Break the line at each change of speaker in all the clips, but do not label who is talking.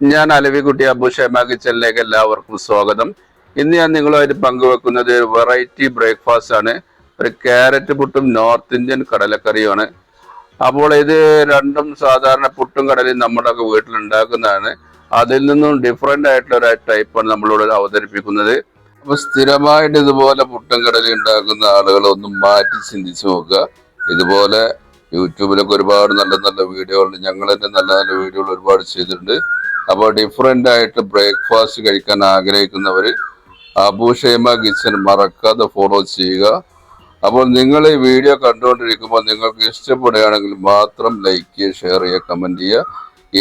ഞാൻ അലവിക്കുട്ടി അബു ഷെമ കിച്ചണിലേക്ക് എല്ലാവർക്കും സ്വാഗതം. ഇന്ന് ഞാൻ നിങ്ങളുമായിട്ട് പങ്കുവെക്കുന്നത് ഒരു വെറൈറ്റി ബ്രേക്ക്ഫാസ്റ്റ് ആണ്. ഒരു ക്യാരറ്റ് പുട്ടും നോർത്ത് ഇന്ത്യൻ കടലക്കറിയുമാണ്. അപ്പോൾ ഇത് രണ്ടും സാധാരണ പുട്ടും കടലയും നമ്മുടെ ഒക്കെ വീട്ടിൽ ഉണ്ടാക്കുന്നതാണ് അതിൽ നിന്നും ഡിഫറെന്റ് ആയിട്ടുള്ള ഒരു ടൈപ്പാണ് നമ്മളിവിടെ അവതരിപ്പിക്കുന്നത്. അപ്പോൾ സ്ഥിരമായിട്ട് ഇതുപോലെ പുട്ടും കടലയും ഉണ്ടാക്കുന്ന ആളുകൾ ഒന്ന് മാറ്റി ചിന്തിച്ചു നോക്കുക. ഇതുപോലെ യൂട്യൂബിലൊക്കെ ഒരുപാട് നല്ല നല്ല വീഡിയോകളുണ്ട്. ഞങ്ങൾ തന്നെ നല്ല നല്ല വീഡിയോകൾ ഒരുപാട് ചെയ്തിട്ടുണ്ട്. അപ്പോൾ ഡിഫറെന്റ് ആയിട്ട് ബ്രേക്ക്ഫാസ്റ്റ് കഴിക്കാൻ ആഗ്രഹിക്കുന്നവർ അബൂഷേമ ഷൈമ കിച്ചൻ മറക്കാതെ ഫോളോ ചെയ്യുക. അപ്പോൾ നിങ്ങൾ ഈ വീഡിയോ കണ്ടുകൊണ്ടിരിക്കുമ്പോൾ നിങ്ങൾക്ക് ഇഷ്ടപ്പെടുകയാണെങ്കിൽ മാത്രം ലൈക്ക് ചെയ്യുക ഷെയർ ചെയ്യുക കമന്റ് ചെയ്യുക.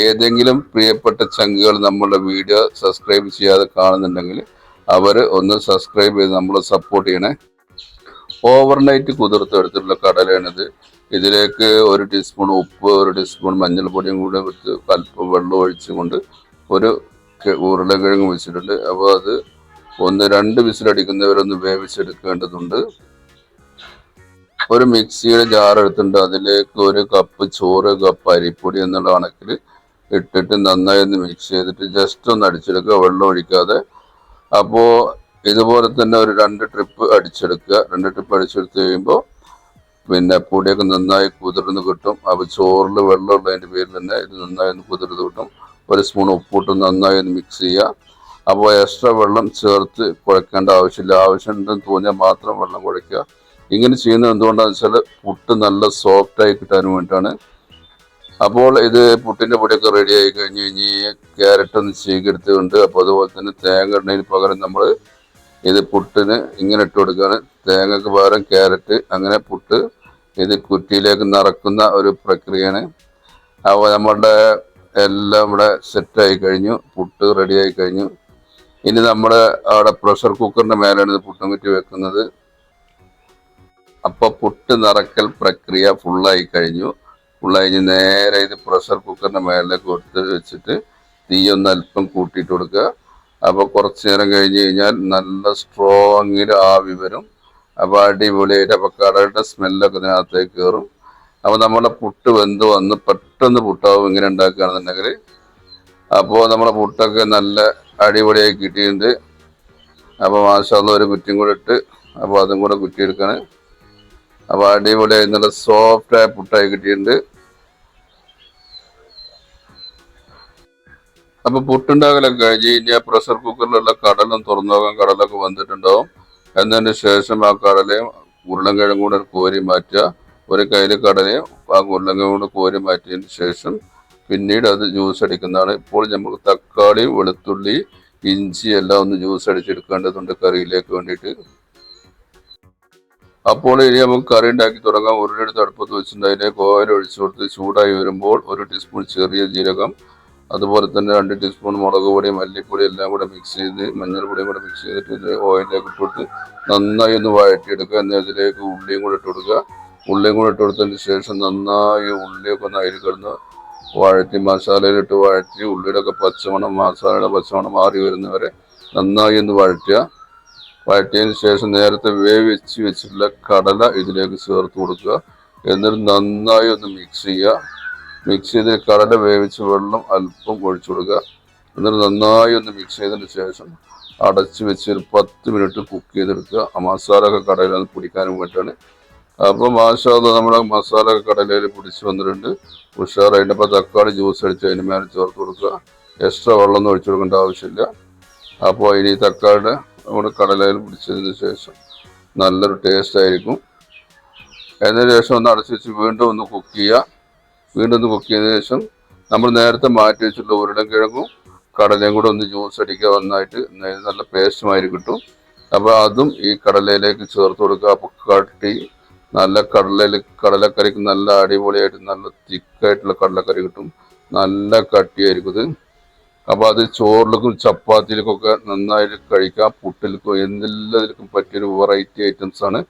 ഏതെങ്കിലും പ്രിയപ്പെട്ട ചങ്കുകൾ നമ്മളുടെ വീഡിയോ സബ്സ്ക്രൈബ് ചെയ്യാതെ കാണുന്നുണ്ടെങ്കിൽ അവർ ഒന്ന് സബ്സ്ക്രൈബ് ചെയ്ത് നമ്മളെ സപ്പോർട്ട് ചെയ്യണേ. ഓവർനൈറ്റ് കുതിർത്തെടുത്തിട്ടുള്ള കടലാണിത്. ഇതിലേക്ക് ഒരു ടീസ്പൂൺ ഉപ്പ് ഒരു ടീസ്പൂൺ മഞ്ഞൾപ്പൊടിയും കൂടെ വെച്ച് അല്പം വെള്ളം ഒഴിച്ചുകൊണ്ട് ഒരു ഉരുളക്കിഴങ്ങ് വെച്ചിട്ടുണ്ട് അപ്പോൾ അത് ഒന്ന് രണ്ട് വിസിലടിക്കുന്നവരൊന്ന് വേവിച്ചെടുക്കേണ്ടതുണ്ട്. ഒരു മിക്സിയുടെ ജാർ എടുത്തിട്ടുണ്ട്. അതിലേക്ക് ഒരു കപ്പ് ചോറ് കപ്പ് അരിപ്പൊടി എന്നുള്ള കണക്കിൽ ഇട്ടിട്ട് നന്നായി ഒന്ന് മിക്സ് ചെയ്തിട്ട് ജസ്റ്റ് ഒന്ന് അടിച്ചെടുക്കുക. വെള്ളം ഒഴിക്കാതെ. അപ്പോൾ ഇതുപോലെ തന്നെ ഒരു രണ്ട് ട്രിപ്പ് അടിച്ചെടുക്കുക. രണ്ട് ട്രിപ്പ് അടിച്ചെടുത്ത് കഴിയുമ്പോൾ പിന്നെ പൊടിയൊക്കെ നന്നായി കുതിർന്ന് കിട്ടും. അപ്പോൾ ചോറിൽ വെള്ളമുള്ളതിന്റെ പേരിൽ തന്നെ ഇത് നന്നായി ഒന്ന് കുതിർന്ന് കിട്ടും. ഒരു സ്പൂൺ ഉപ്പിട്ട് നന്നായി ഒന്ന് മിക്സ് ചെയ്യുക. അപ്പോൾ എക്സ്ട്രാ വെള്ളം ചേർത്ത് കുഴക്കേണ്ട ആവശ്യമില്ല. ആവശ്യമുണ്ടെന്ന് തോന്നിയാൽ മാത്രം വെള്ളം കുഴയ്ക്കുക ഇങ്ങനെ ചെയ്യുന്നത് എന്തുകൊണ്ടാണെന്ന് വെച്ചാൽ പുട്ട് നല്ല സോഫ്റ്റായി കിട്ടാൻ വേണ്ടിയിട്ടാണ്. അപ്പോൾ ഇത് പുട്ടിന്റെ പൊടിയൊക്കെ റെഡി ആയി കഴിഞ്ഞ് കഴിഞ്ഞ് ക്യാരറ്റ് ഒന്ന് ചീകെടുത്തുകൊണ്ട് അപ്പോൾ അതുപോലെ തന്നെ തേങ്ങ എണ്ണയിൽ പകരം നമ്മൾ ഇത് പുട്ടിന് ഇങ്ങനെ ഇട്ട് കൊടുക്കുകയാണ്. തേങ്ങക്ക് പകരം ക്യാരറ്റ് അങ്ങനെ പുട്ട് ഇത് കുറ്റിയിലേക്ക് നിറക്കുന്ന ഒരു പ്രക്രിയയാണ്. അപ്പോൾ നമ്മളുടെ എല്ലാം ഇവിടെ ആയി കഴിഞ്ഞു പുട്ട് റെഡിയായി കഴിഞ്ഞു. ഇനി നമ്മൾ അവിടെ പ്രഷർ കുക്കറിന്റെ മേലാണ് ഇത് പുട്ടും കുറ്റി വെക്കുന്നത്. അപ്പോൾ പുട്ട് നിറക്കൽ പ്രക്രിയ ഫുള്ളായി കഴിഞ്ഞു. ഫുള്ളായി കഴിഞ്ഞ് നേരെ ഇത് പ്രഷർ കുക്കറിന്റെ മേലിലേക്ക് കൊടുത്ത് വെച്ചിട്ട് തീ ഒന്ന് അല്പം കൂട്ടിയിട്ട് കൊടുക്കുക. അപ്പോൾ കുറച്ച് നേരം കഴിഞ്ഞ് കഴിഞ്ഞാൽ നല്ല സ്ട്രോങ്ങിൽ ആവി വരും. അപ്പോൾ അടിപൊളിയായിട്ട് അപ്പോൾ കടയുടെ സ്മെല്ലൊക്കെ ഇതിനകത്തേക്ക് കയറും. അപ്പോൾ നമ്മുടെ പുട്ട് വെന്ത് വന്ന് പെട്ടെന്ന് പുട്ടാവും ഇങ്ങനെ ഉണ്ടാക്കുകയാണെന്നുണ്ടെങ്കിൽ അപ്പോൾ നമ്മുടെ പുട്ടൊക്കെ നല്ല അടിപൊളിയായി കിട്ടിയിട്ടുണ്ട്. അപ്പോൾ മാഷാന്ന് ഒരു കുറ്റിയും കൂടെ ഇട്ട് അപ്പോൾ അതും കൂടെ കുറ്റിയെടുക്കാണ്. അപ്പോൾ അടിപൊളിയായി നല്ല സോഫ്റ്റ് സോഫ്റ്റായ പുട്ടായി കിട്ടിയിട്ടുണ്ട്. അപ്പൊ പുട്ടുണ്ടാകലൊക്കെ കഴിഞ്ഞ് കഴിഞ്ഞാൽ പ്രഷർ കുക്കറിലുള്ള കടലും തുറന്നു നോക്കാൻ കടലൊക്കെ വന്നിട്ടുണ്ടാവും. എന്നതിന് ശേഷം ആ കടലയും ഉരുളൻകിഴങ്ങും കൂടെ കോരി മാറ്റുക. ഒരു കയ്യിൽ കടലയും ആ ഉരുളൻകിഴങ്ങും കൂടെ കോരി മാറ്റിയതിന് ശേഷം പിന്നീട് അത് ജ്യൂസ് അടിക്കുന്നതാണ്. ഇപ്പോൾ നമുക്ക് തക്കാളി വെളുത്തുള്ളി ഇഞ്ചി എല്ലാം ഒന്ന് ജ്യൂസ് അടിച്ചെടുക്കേണ്ടതുണ്ട് കറിയിലേക്ക് വേണ്ടിയിട്ട്. അപ്പോൾ ഇനി നമുക്ക് കറി ഉണ്ടാക്കി തുടങ്ങാം. ഉരുളെടുത്ത് അടുപ്പത്ത് വെച്ചിട്ടുണ്ട് അതിലേക്ക് ഒഴിച്ചു കൊടുത്ത് ചൂടായി വരുമ്പോൾ ഒരു ടീസ്പൂൺ ചെറിയ ജീരകം അതുപോലെ തന്നെ രണ്ട് ടീസ്പൂൺ മുളക് പൊടി മല്ലിപ്പൊടി എല്ലാം കൂടെ മിക്സ് ചെയ്ത് മഞ്ഞൾപ്പൊടിയും കൂടെ മിക്സ് ചെയ്തിട്ട് ഓയിലേക്ക് ഓയിലിലേക്ക് ഇട്ട് കൊടുത്ത് നന്നായി ഒന്ന് വഴറ്റിയെടുക്കുക. എന്നാൽ ഇതിലേക്ക് ഉള്ളിയും കൂടെ ഇട്ട് കൊടുക്കുക. ഉള്ളിയും കൂടെ ഇട്ട് കൊടുത്തതിന് ശേഷം നന്നായി ഉള്ളിയൊക്കെ ഒന്ന് അതിൽ കിടന്ന് വഴറ്റി മസാലയിലിട്ട് വഴറ്റി ഉള്ളിയുടെ ഒക്കെ പച്ചമണം മസാലയുടെ പച്ചമണം മാറി വരുന്നവരെ നന്നായി ഒന്ന് വഴറ്റുക. വഴറ്റിയതിന് ശേഷം നേരത്തെ വേവിച്ച് വെച്ചിട്ടുള്ള കടല ഇതിലേക്ക് ചേർത്ത് കൊടുക്കുക. എന്നിട്ട് നന്നായി ഒന്ന് മിക്സ് ചെയ്യുക. മിക്സ് ചെയ്ത് കടല വേവിച്ച് വെള്ളം അല്പം ഒഴിച്ചു കൊടുക്കുക. എന്നിട്ട് നന്നായി ഒന്ന് മിക്സ് ചെയ്തതിന് ശേഷം അടച്ച് വെച്ച് ഒരു പത്ത് മിനിറ്റ് കുക്ക് ചെയ്തെടുക്കുക. ആ മസാല ഒക്കെ കടയിൽ പിടിക്കാനും വേണ്ടിയിട്ടാണ് അപ്പോൾ മാഷാദ് നമ്മുടെ മസാല കടലയിൽ പിടിച്ച് വന്നിട്ടുണ്ട്. ഉഷാറായിട്ട് അപ്പോൾ തക്കാളി ജ്യൂസ് അടിച്ച് അതിന് മേലെ ചേർത്ത് കൊടുക്കുക. എക്സ്ട്രാ വെള്ളം ഒന്നും ഒഴിച്ചു കൊടുക്കേണ്ട ആവശ്യമില്ല. അപ്പോൾ ഇനി തക്കാളിയുടെ നമ്മുടെ കടലയിൽ പിടിച്ചതിന് ശേഷം നല്ലൊരു ടേസ്റ്റ് ആയിരിക്കും. അതിന് ശേഷം ഒന്ന് അടച്ച് വെച്ച് വീണ്ടും ഒന്ന് കുക്ക് ചെയ്യുക. വീണ്ടും ഒന്ന് കുക്ക് ചെയ്തതിന് ശേഷം നമ്മൾ നേരത്തെ മാറ്റി വെച്ചിട്ടുള്ള ഉരുളക്കിഴങ്ങും കടലയും കൂടെ ഒന്ന് ജ്യൂസ് അടിക്കുക നന്നായിട്ട്. നല്ല പേസ്റ്റുമായി കിട്ടും. അപ്പോൾ അതും ഈ കടലയിലേക്ക് ചേർത്ത് കൊടുക്കുക. അപ്പോൾ കട്ടി നല്ല കടലയിൽ കടലക്കറിക്ക് നല്ല അടിപൊളിയായിട്ട് നല്ല തിക്കായിട്ടുള്ള കടലക്കറി കിട്ടും. നല്ല കട്ടിയായിരിക്കും ഇത്. അപ്പോൾ അത് ചോറിലേക്കും ചപ്പാത്തിയിലേക്കൊക്കെ നന്നായിട്ട് കഴിക്കാം. പുട്ടിലേക്കും എന്തെല്ലാത്തിലേക്കും പറ്റിയൊരു വെറൈറ്റി ഐറ്റംസ് ആണ്.